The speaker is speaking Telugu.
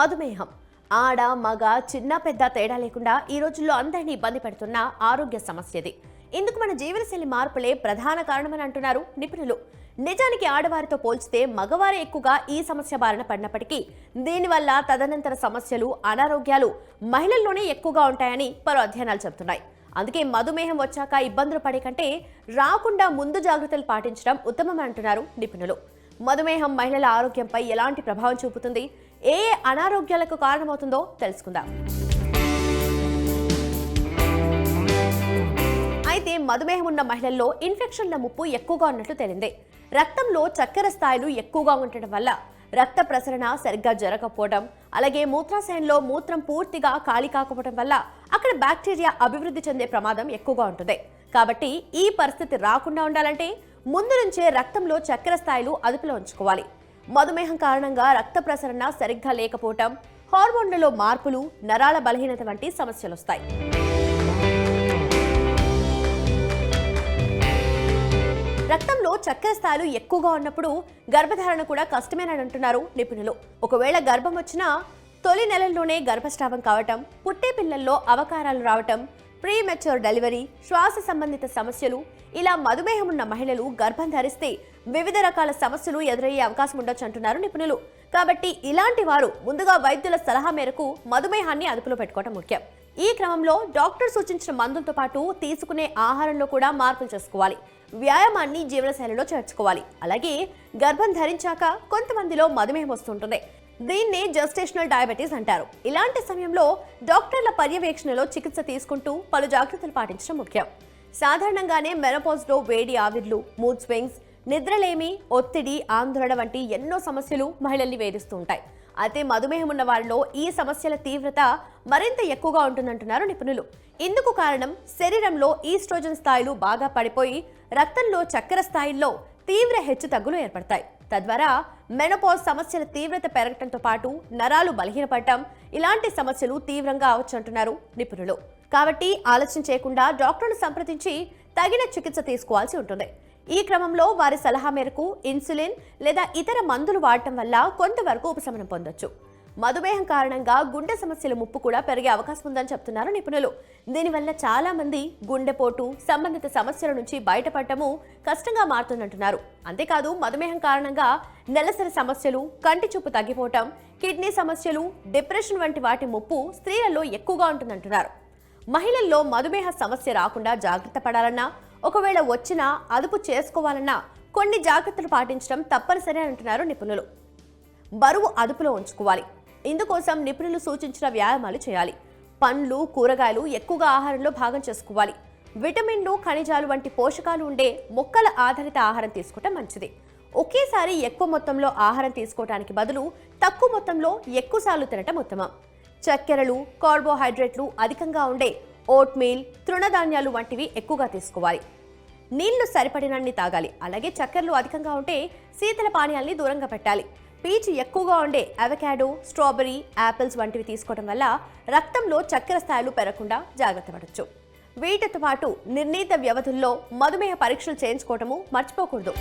మధుమేహం. ఆడ మగ చిన్న పెద్ద తేడా లేకుండా ఈ రోజుల్లో అందరినీ ఇబ్బంది పెడుతున్న ఆరోగ్య సమస్యది. ఇందుకు మన జీవనశైలి మార్పులే ప్రధాన కారణమని అంటున్నారు నిపుణులు. నిజానికి ఆడవారితో పోల్చితే మగవారే ఎక్కువగా ఈ సమస్య బారిన పడినప్పటికీ దీనివల్ల తదనంతర సమస్యలు అనారోగ్యాలు మహిళల్లోనే ఎక్కువగా ఉంటాయని పలు అధ్యయనాలు చెబుతున్నాయి. అందుకే మధుమేహం వచ్చాక ఇబ్బందులు పడే కంటే రాకుండా ముందు జాగ్రత్తలు పాటించడం ఉత్తమం అంటున్నారు నిపుణులు. మధుమేహం మహిళల ఆరోగ్యంపై ఎలాంటి ప్రభావం చూపుతుంది? ఏ ఏ అనారోగ్యాలకు కారణమవుతుందో తెలుసుకుందాం. అయితే మధుమేహం ఉన్న మహిళల్లో ఇన్ఫెక్షన్ల ముప్పు ఎక్కువగా ఉన్నట్లు తేలింది. రక్తంలో చక్కెర స్థాయిలు ఎక్కువగా ఉండటం వల్ల రక్త ప్రసరణ సరిగ్గా జరగకపోవడం అలాగే మూత్రాశయంలో మూత్రం పూర్తిగా ఖాళీ కాకపోవడం వల్ల అక్కడ బ్యాక్టీరియా అభివృద్ధి చెందే ప్రమాదం ఎక్కువగా ఉంటుంది. కాబట్టి ఈ పరిస్థితి రాకుండా ఉండాలంటే ముందు నుంచే రక్తంలో చక్కెర స్థాయిలు అదుపులో ఉంచుకోవాలి. మధుమేహం కారణంగా రక్త ప్రసరణ సరిగ్గా లేకపోవటం హార్మోన్లలో మార్పులు నరాల బలహీనత వంటి సమస్యలు వస్తాయి రక్తంలో చక్కెర స్థాయిలు ఎక్కువగా ఉన్నప్పుడు గర్భధారణ కూడా కష్టమేనని అంటున్నారు నిపుణులు. ఒకవేళ గర్భం వచ్చినా తొలి నెలల్లోనే గర్భస్రావం కావటం పుట్టే పిల్లల్లో అవకారాలు రావటం ప్రీ మెచ్యూర్ డెలివరీ శ్వాస సంబంధిత సమస్యలు ఇలా మధుమేహం ఉన్న మహిళలు గర్భం ధరిస్తే వివిధ రకాల సమస్యలు ఎదురయ్యే అవకాశం ఉండొచ్చు అంటున్నారు నిపుణులు. కాబట్టి ఇలాంటి వారు ముందుగా వైద్యుల సలహా మేరకు మధుమేహాన్ని అదుపులో పెట్టుకోవడం ముఖ్యం. ఈ క్రమంలో డాక్టర్ సూచించిన మందులతో పాటు తీసుకునే ఆహారంలో కూడా మార్పులు చేసుకోవాలి. వ్యాయామాన్ని జీవనశైలిలో చేర్చుకోవాలి. అలాగే గర్భం ధరించాక కొంతమందిలో మధుమేహం వస్తుంటుంది. దీన్నే జస్టేషనల్ డయాబెటీస్ అంటారు. ఇలాంటి సమయంలో డాక్టర్ల పర్యవేక్షణలో చికిత్స తీసుకుంటూ పలు జాగ్రత్తలు పాటించడం ముఖ్యం. సాధారణంగానే మెనపోజ్లో వేడి ఆవిర్లు మూడ్ స్వింగ్స్ నిద్రలేమి ఒత్తిడి ఆందోళన వంటి ఎన్నో సమస్యలు మహిళల్ని వేధిస్తూ ఉంటాయి అయితే మధుమేహం ఉన్న వారిలో ఈ సమస్యల తీవ్రత మరింత ఎక్కువగా ఉంటుందంటున్నారు నిపుణులు. ఇందుకు కారణం శరీరంలో ఈస్ట్రోజన్ స్థాయిలు బాగా పడిపోయి రక్తంలో చక్కెర స్థాయిల్లో తీవ్ర హెచ్చుతగ్గులు ఏర్పడతాయి. తద్వారా మెనపోజ్ సమస్యల తీవ్రత పెరగటంతో పాటు నరాలు బలహీనపడటం ఇలాంటి సమస్యలు తీవ్రంగా అవచ్చంటున్నారు నిపుణులు. కాబట్టి ఆలస్యం చేయకుండా డాక్టర్ను సంప్రదించి తగిన చికిత్స తీసుకోవాల్సి ఉంటుంది. ఈ క్రమంలో వారి సలహా మేరకు ఇన్సులిన్ లేదా ఇతర మందులు వాడటం వల్ల కొంతవరకు ఉపశమనం పొందొచ్చు. మధుమేహం కారణంగా గుండె సమస్యల ముప్పు కూడా పెరిగే అవకాశం ఉందని చెప్తున్నారు నిపుణులు. దీనివల్ల చాలామంది గుండెపోటు సంబంధిత సమస్యల నుంచి బయటపడటము కష్టంగా మారుతుందంటున్నారు. అంతేకాదు మధుమేహం కారణంగా నెలసరి సమస్యలు కంటి చూపు తగ్గిపోవటం కిడ్నీ సమస్యలు డిప్రెషన్ వంటి వాటి ముప్పు స్త్రీలలో ఎక్కువగా ఉంటుందంటున్నారు. మహిళల్లో మధుమేహ సమస్య రాకుండా జాగ్రత్త పడాలన్నా ఒకవేళ వచ్చినా అదుపు చేసుకోవాలన్నా కొన్ని జాగ్రత్తలు పాటించడం తప్పనిసరి అంటున్నారు నిపుణులు. బరువు అదుపులో ఉంచుకోవాలి. ఇందుకోసం నిపుణులు సూచించిన వ్యాయామాలు చేయాలి. పండ్లు కూరగాయలు ఎక్కువగా ఆహారంలో భాగం చేసుకోవాలి. విటమిన్లు ఖనిజాలు వంటి పోషకాలు ఉండే మొక్కల ఆధారిత ఆహారం తీసుకోవటం మంచిది. ఒకేసారి ఎక్కువ మొత్తంలో ఆహారం తీసుకోవటానికి బదులు తక్కువ మొత్తంలో ఎక్కువసార్లు తినటం ఉత్తమం. చక్కెరలు కార్బోహైడ్రేట్లు అధికంగా ఉండే ఓట్మీల్ తృణధాన్యాలు వంటివి ఎక్కువగా తీసుకోవాలి. నీళ్ళు సరిపడినన్ని తాగాలి. అలాగే చక్కెరలు అధికంగా ఉంటే శీతల పానీయాల్ని దూరంగా పెట్టాలి. పీచు ఎక్కువగా ఉండే అవకాడో స్ట్రాబెరీ యాపిల్స్ వంటివి తీసుకోవడం వల్ల రక్తంలో చక్కెర స్థాయిలు పెరగకుండా జాగ్రత్త పడవచ్చు వీటితో పాటు నిర్ణీత వ్యవధుల్లో మధుమేహ పరీక్షలు చేయించుకోవటము మర్చిపోకూడదు.